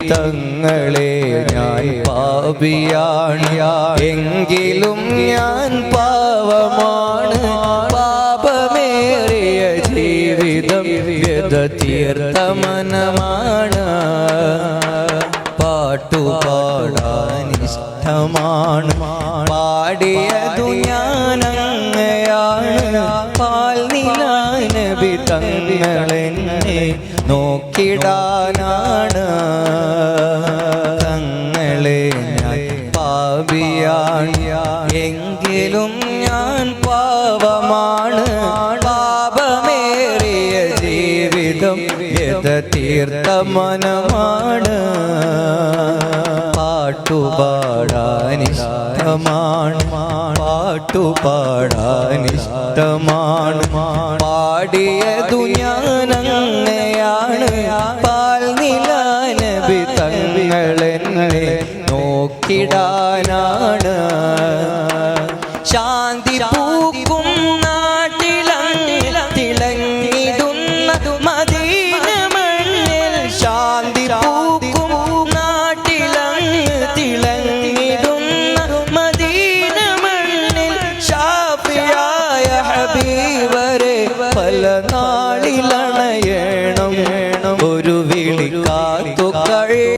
തങ്ങളെ ഞാൻ പാപിയാണ് എങ്കിലും ഞാൻ പാവമാണ് പാപമേറിയ ജീവിതം വ്യത തീർത്ഥമനമാണ് പാട്ടുപാടാൻ ഇഷ്ടമാണ്. പാടിയതു നബി നോക്കിടാനാണ്. തങ്ങളെ പാപിയാണ്. എങ്കിലും ഞാൻ പാവമാണ് പാപമേറിയ ജീവിതം യഥ തീർത്ഥമനമാണ് പാട്ടുപാടാനിഷ്ടമാണ് പാട്ടുപാടാനിഷ്ടമാണ് പാടിയതു ഞാനങ്ങയാണ് പാൽ നിലാനബി തങ്ങളെന്നെ നോക്കിടാനാണ്. പല നാളിലണയേ